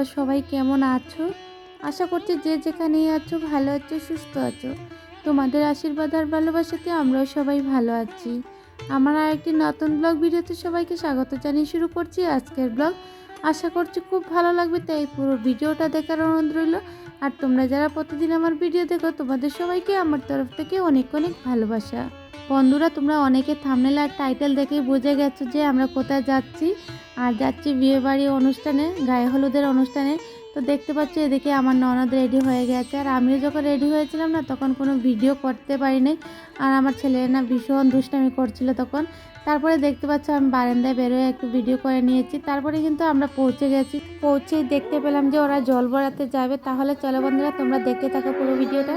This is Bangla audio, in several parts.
তোমরা সবাই কেমন আছো? আশা করছি যে যেখানেই আছো, ভালো আছো, সুস্থ আছো। তোমাদের আশীর্বাদ আর ভালোবাসাতে আমরাও সবাই ভালো আছি। আমার আরেকটি নতুন ব্লগ ভিডিওতে সবাইকে স্বাগত জানিয়ে শুরু করছি আজকের ব্লগ। আশা করছি খুব ভালো লাগবে, তাই পুরো ভিডিওটা দেখার অনুরোধ রইল। আর তোমরা যারা প্রতিদিন আমার ভিডিও দেখো, তোমাদের সবাইকে আমার তরফ থেকে অনেক অনেক ভালোবাসা। বন্ধুরা, তোমরা অনেকে থামনেল আর টাইটেল দেখেই বুঝে গেছো যে আমরা কোথায় যাচ্ছি। আর যাচ্ছি বিয়েবাড়ি অনুষ্ঠানে, গায়ে হলুদের অনুষ্ঠানে। তো দেখতে পাচ্ছ এদিকে আমার ননদ রেডি হয়ে গেছে। আর আমিও যখন রেডি হয়েছিলাম না, তখন কোনো ভিডিও করতে পারিনি। আর আমার ছেলে না ভীষণ দুষ্টামি করছিল তখন। তারপরে দেখতে পাচ্ছ আমি বারান্দায় বেরোয় একটু ভিডিও করে নিয়েছি। তারপরে কিন্তু আমরা পৌঁছে গেছি। পৌঁছেই দেখতে পেলাম যে ওরা জল ভরাতে যাবে। তাহলে চলো বন্ধুরা, তোমরা দেখতে থাকো পুরো ভিডিওটা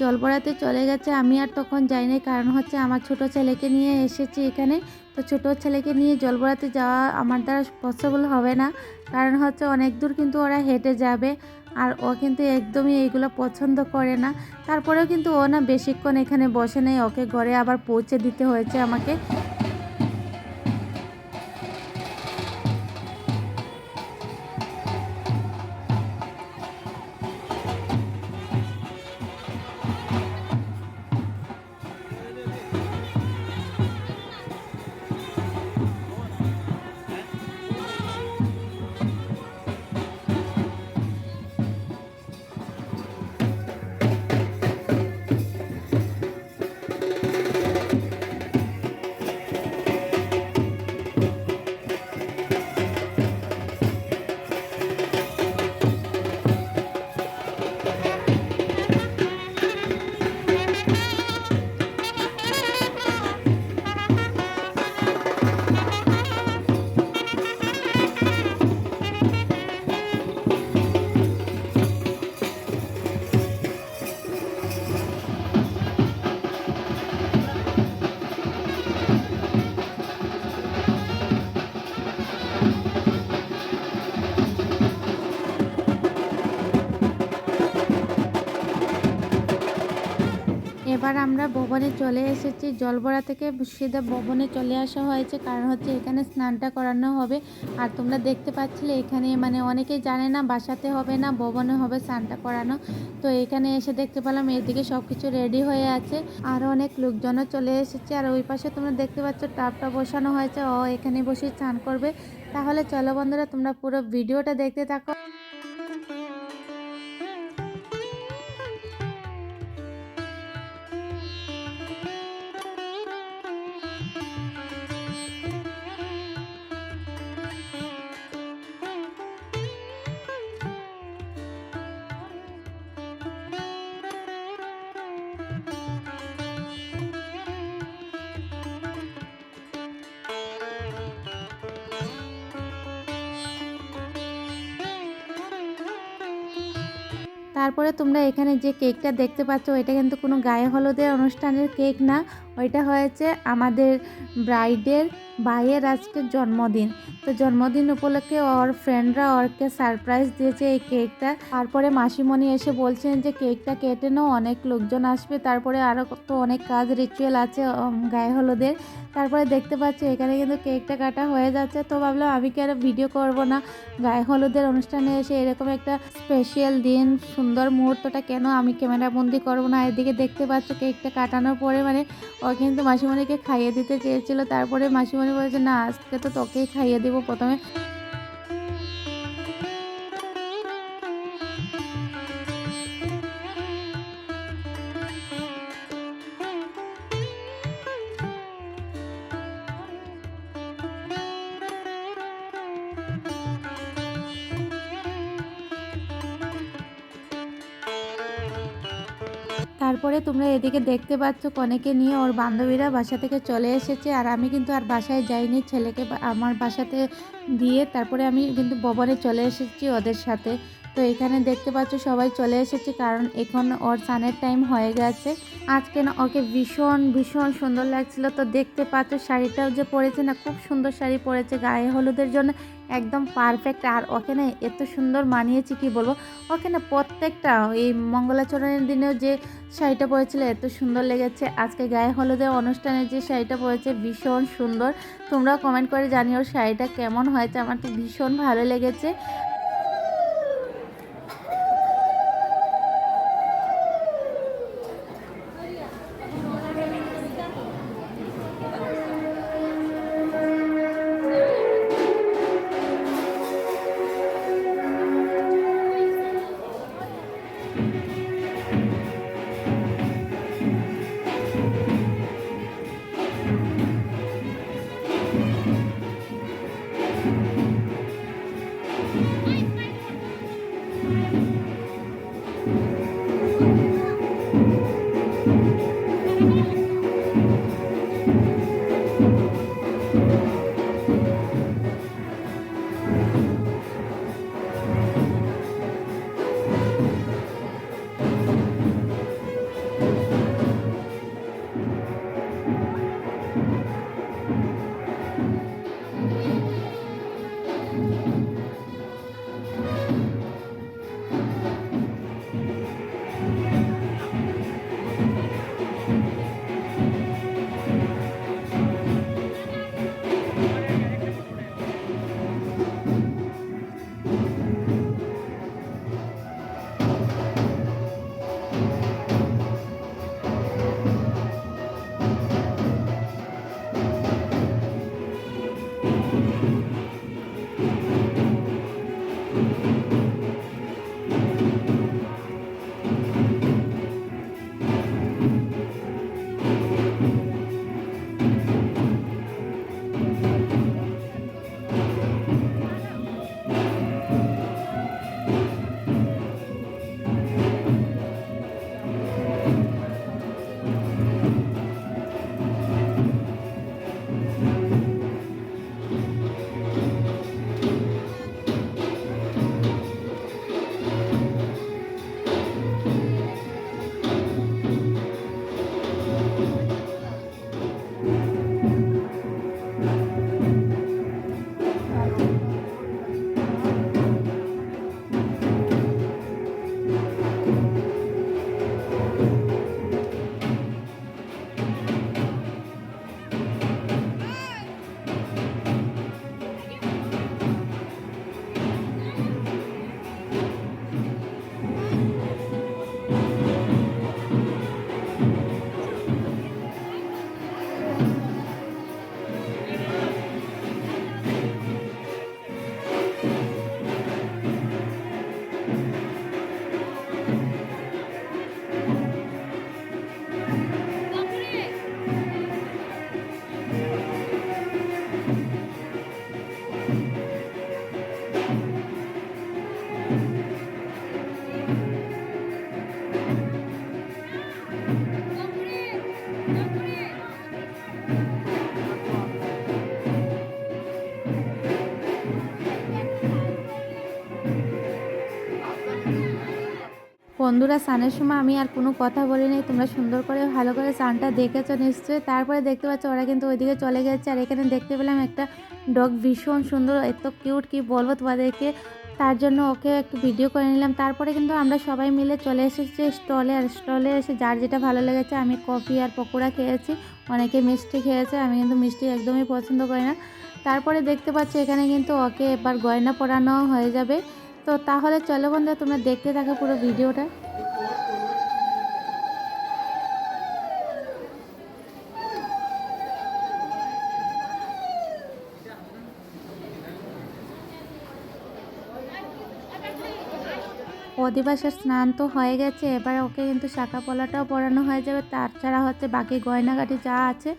জল ভরাতে চলে গেছে, আমি আর তখন যাইনি। কারণ হচ্ছে আমার ছোট ছেলেকে নিয়ে এসেছি এখানে। তো ছোট ছেলেকে নিয়ে জল ভরাতে যাওয়া আমার দ্বারা পসিবল হবে না। কারণ হচ্ছে অনেক দূর কিন্তু ওরা হেঁটে যাবে আর ও কিন্তু একদমই এইগুলো পছন্দ করে না। তারপরেও কিন্তু ও না বেশিক্ষণ এখানে বসে নেই, ওকে ঘরে আবার পৌঁছে দিতে হয়েছে আমাকে। চলে এসেছি। জলবরা থেকে সিধা ভবনে চলে আসা হয়েছে। কারণ হচ্ছে এখানে স্নানটা করানো হবে। আর তোমরা দেখতে পাচ্ছিলে এখানে মানে অনেকেই জানে না, বাসাতে হবে না, ভবনে হবে স্নানটা করানো। তো এখানে এসে দেখতে পেলাম এদিকে সব কিছু রেডি হয়ে আছে। আর অনেক লোকজনও চলে এসেছে। আর ওই পাশে তোমরা দেখতে পাচ্ছ টাপটা বসানো হয়েছে। ও এখানে বসে স্নান করবে। তাহলে চলো বন্ধুরা, তোমরা পুরো ভিডিওটা দেখতে থাকো। তারপরে তোমরা এখানে যে কেকটা দেখতে পাচ্ছ, এটা কিন্তু কোনো গায়ে হলুদের অনুষ্ঠানের কেক না। ওইটা হয়েছে আমাদের ব্রাইডের ভাইয়ের আজকে জন্মদিন। তো জন্মদিন উপলক্ষে ওর ফ্রেন্ডরা ওরকে সারপ্রাইজ দিয়েছে এই কেকটা তারপরে মাসিমণি এসে বলছেন যে কেকটা কেটে নাও, অনেক লোকজন আসবে। তারপরে আরও তো অনেক কাজ রিচুয়াল আছে গায়ে হলুদের। তারপরে দেখতে পাচ্ছি এখানে কিন্তু কেকটা কাটা হয়ে যাচ্ছে। তো ভাবলাম আমি কি আর ভিডিও করব না? গায়ে হলুদের অনুষ্ঠানে এসে এরকম একটা স্পেশাল দিন, সুন্দর মুহূর্তটা কেন আমি ক্যামেরা বন্দি করব না? এদিকে দেখতে পাচ্ছ কেকটা কাটানোর পরে মানে ও কিন্তু মাসিমণিকে খাইয়ে দিতে চেয়েছিল। তারপরে মাসিমণি বলেছে, না, আজকে তো তোকেই খাইয়ে দেবো প্রথমে। তোমরা এদিকে দেখতে পাচ্ছ কনেকে নিয়ে ওর বান্ধবীরা বাসা থেকে চলে এসেছে। আর আমি কিন্তু আর বাসায় যাইনি ছেলেকে আমার বাসাতে দিয়ে তারপরে আমি কিন্তু ভবনে চলে এসেছি ওদের সাথে। তো এখানে দেখতে পাচ্ছ সবাই চলে এসেছে কারণ এখন ওর সানের টাইম হয়ে গেছে। আজকে না ওকে ভীষণ ভীষণ সুন্দর লাগছিল। তো দেখতে পাচ্ছ শাড়িটাও যে পরেছে না, খুব সুন্দর শাড়ি পরেছে গায়ে হলুদের জন্য। একদম পারফেক্ট আর ওকে না এত সুন্দর মানিয়েছি, কি বলব? ওখানে প্রত্যেকটা এই মঙ্গলাচরণের দিনেও যে শাড়িটা পরেছিল, এত সুন্দর লেগেছে। আজকে গায়ে হলুদের অনুষ্ঠানে যে শাড়িটা পরেছে, ভীষণ সুন্দর। তোমরা কমেন্ট করে জানিও শাড়িটা কেমন হয়েছে? আমার তো ভীষণ ভালো লেগেছে। বন্ধুরা স্নানের সময় আমি আর কোনো কথা বলি বলিনি। তোমরা সুন্দর করে, ভালো করে স্নানটা দেখেছ নিশ্চয়ই। তারপরে দেখতে পাচ্ছ ওরা কিন্তু ওইদিকে চলে গেছে। আর এখানে দেখতে পেলাম একটা ডগ ভীষণ সুন্দর, এত কিউট কি বলব তোমাদেরকে। তার জন্য ওকে একটু ভিডিও করে নিলাম। তারপরে কিন্তু আমরা সবাই মিলে চলে এসেছি স্টলে। আর স্টলে এসে যার যেটা ভালো লেগেছে, আমি কফি আর পকোড়া খেয়েছি। অনেকে মিষ্টি খেয়েছে, আমি কিন্তু মিষ্টি একদমই পছন্দ করি না। তারপরে দেখতে পাচ্ছি এখানে কিন্তু ওকে এবার গয়না পরানো হয়ে যাবে। তো তাহলে চলো বন্ধুরা, তোমরা দেখতে থাকো পুরো ভিডিওটা। অধিবাসের স্নান তো হয়ে গেছে, এবার ওকে কিন্তু শাখা পলাটাও পরানো হয়ে যাবে। তাছাড়া হচ্ছে বাকি গয়নাগাটি যা আছে,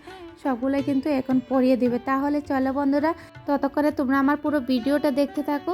সবগুলোই কিন্তু এখন পরিয়ে দিবে। তাহলে চলো বন্ধুরা, ততক্ষণে তোমরা আমার পুরো ভিডিওটা দেখতে থাকো।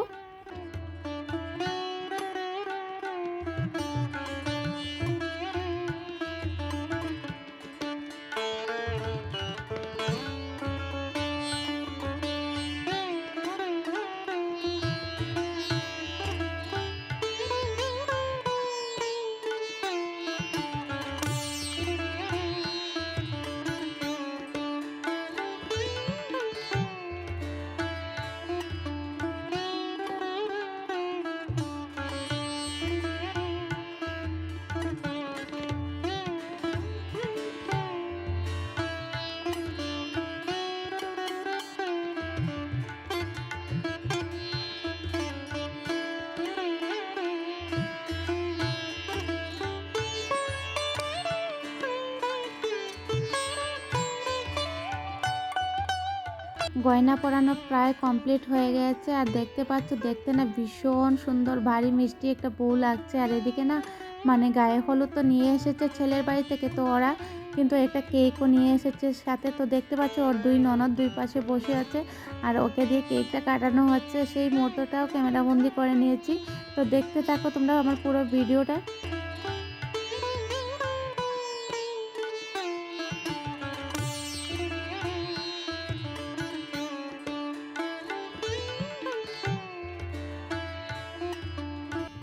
গয়না পরানো প্রায় কমপ্লিট হয়ে গেছে। আর দেখতে পাচ্ছ, দেখতে না ভীষণ সুন্দর, ভারী মিষ্টি একটা বউ লাগছে। আর এদিকে না মানে গায়ে হলুদ তো নিয়ে এসেছে ছেলের বাড়ি থেকে তো ওরা, কিন্তু একটা কেকও নিয়ে এসেছে সাথে। তো দেখতে পাচ্ছ, ওর দুই ননদ দুই পাশে বসে আছে। আর ওকে দিয়ে কেকটা কাটানো হচ্ছে। সেই মুহূর্তটাও ক্যামেরাবন্দি করে নিয়েছি। তো দেখতে থাকো তোমরা আমার পুরো ভিডিওটা।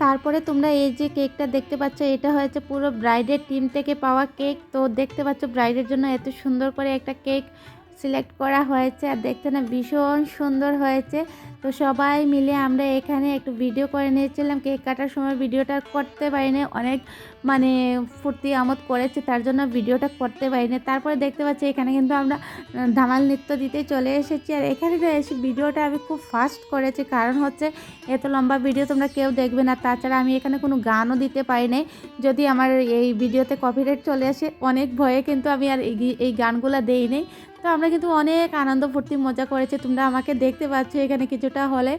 তারপরে তোমরা এই যে কেকটা দেখতে পাচ্ছ, এটা হয়েছে পুরো ব্রাইডের টিম থেকে পাওয়া কেক। তো দেখতে পাচ্ছ ব্রাইডের জন্য এত সুন্দর করে একটা কেক সিলেক্ট করা হয়েছে। আর দেখতে না ভীষণ সুন্দর হয়েছে। তো সবাই মিলে আমরা এখানে একটু ভিডিও করে নিয়েছিলাম। কেক কাটার সময় ভিডিওটা করতে পারিনি। অনেক মানে ফুর্তি আমোদ করেছে, তার জন্য ভিডিওটা করতে পারিনি। তারপরে দেখতে পাচ্ছি এখানে কিন্তু আমরা ধামাল নৃত্য দিতে চলে এসেছি। আর এখানে এসে ভিডিওটা আমি খুব ফাস্ট করেছি। কারণ হচ্ছে, এত লম্বা ভিডিও তোমরা কেউ দেখবে না। তাছাড়া আমি এখানে কোনো গানও দিতে পারিনি। যদি আমার এই ভিডিওতে কপিরাইট চলে আসে, অনেক ভয়ে কিন্তু আমি আর এই- গানগুলো দেই নেই তো আমরা কিন্তু অনেক আনন্দ, ফুর্তি, মজা করেছি। তোমরা আমাকে দেখতে পাচ্ছ এখানে কিছুটা হলে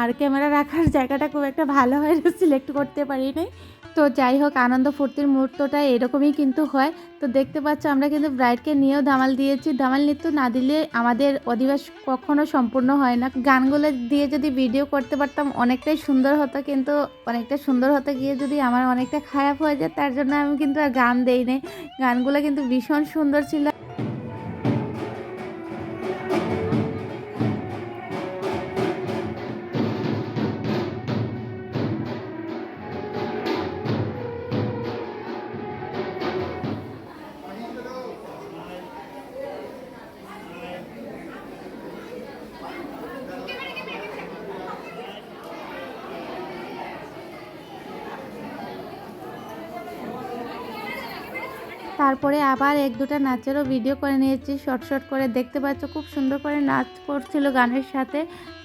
আর ক্যামেরা রাখার জায়গাটা খুব একটা ভালো হয় সিলেক্ট করতে পারিনি তো যাই হোক, আনন্দ ফুর্তির মুহূর্তটা এরকমই কিন্তু হয়। তো দেখতে পাচ্ছ আমরা কিন্তু ব্রাইডকে নিয়েও ধামাল দিয়েছি। ধামাল নৃত্য না দিলে আমাদের অধিবাস কখনো সম্পূর্ণ হয় না। গানগুলো দিয়ে যদি ভিডিও করতে পারতাম, অনেকটাই সুন্দর হতো কিন্তু অনেকটা সুন্দর হতে গিয়ে যদি আমার অনেকটা খারাপ হয়ে যায়, তার জন্য আমি কিন্তু আর গান দেই নাই। গানগুলো কিন্তু ভীষণ সুন্দর ছিল। তারপরে আবার এক দুটা নাচেরও ভিডিও করে নিয়েছি। শর্ট শর্ট করে দেখতে পাচ্ছ, খুব সুন্দর করে নাচ করছিল গানের সাথে।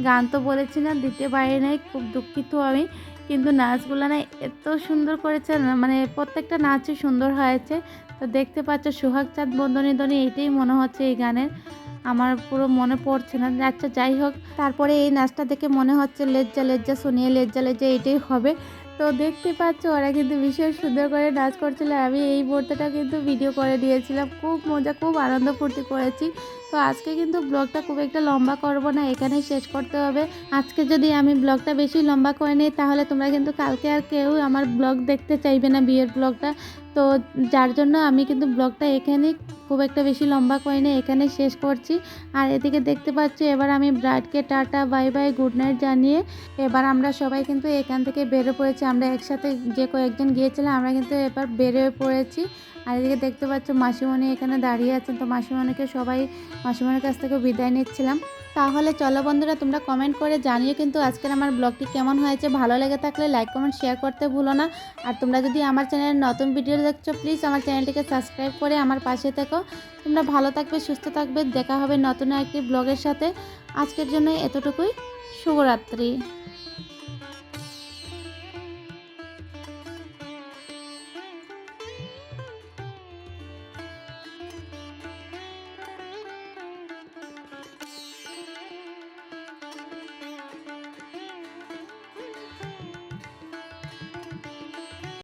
গান তো বলেছি না, দিতে পারি নাই, খুব দুঃখিত আমি। কিন্তু নাচগুলো না এত সুন্দর করেছে মানে প্রত্যেকটা নাচই সুন্দর হয়েছে। তো দেখতে পাচ্ছ, সোহাগ চাঁদ বন্দনী ধ্বনি এইটাই মনে হচ্ছে এই গানের। আমার পুরো মনে পড়ছে না। আচ্ছা যাই হোক, তারপরে এই নাচটা দেখে মনে হচ্ছে, লেজ্জা লেজ্জা, শুনিয়ে লেজ্জা লেজ্জা এইটাই হবে। তো দেখতে পাচ্ছ, ওরা কিন্তু ভীষণ সুন্দর করে নাচ করছিল। আমি এই মুহূর্তটা কিন্তু ভিডিও করে দিয়েছিলাম। খুব মজা, খুব আনন্দ ফুর্তি করেছি। তো আজকে কিন্তু ব্লগটা খুব একটা লম্বা করব না এখানে শেষ করতে হবে। আজকে যদি আমি ব্লগটা বেশি লম্বা করে নিই, তাহলে তোমরা কিন্তু কালকে আর কেউ আমার ব্লগ দেখতে চাইবে না বিয়ের ব্লগটা। তো যার জন্য আমি কিন্তু ব্লগটা এখানেই খুব একটা বেশি লম্বা করে নিয়ে এখানে শেষ করছি। আর এদিকে দেখতে পাচ্ছি, এবার আমি ব্রাইডকে tata, bye bye, good night জানিয়ে এবার আমরা সবাই কিন্তু এখান থেকে বেরো পড়েছি। আমরা একসাথে যে কয়েকজন গিয়েছিলাম, আমরা কিন্তু এবার বেরোয় পড়েছি। আর এদিকে দেখতে পাচ্ছ মাসিমণি এখানে দাঁড়িয়ে আছেন। তো মাসিমণিকে সবাই, মাসিমণির কাছ থেকে বিদায় নিচ্ছিলাম। তাহলে চলো বন্ধুরা, তোমরা কমেন্ট করে জানিয়ে কিন্তু আজকের আমার ব্লগটি কেমন হয়েছে। ভালো লেগে থাকলে লাইক কমেন্ট শেয়ার করতে ভুলো না। আর তোমরা যদি আমার চ্যানেলের নতুন ভিডিও দেখছ প্লিজ আমার চ্যানেলটিকে সাবস্ক্রাইব করে আমার পাশে থেকো। তোমরা ভালো থাকবে, সুস্থ থাকবে। দেখা হবে নতুন একটি ব্লগের সাথে। আজকের জন্য এতটুকুই। শুভরাত্রি।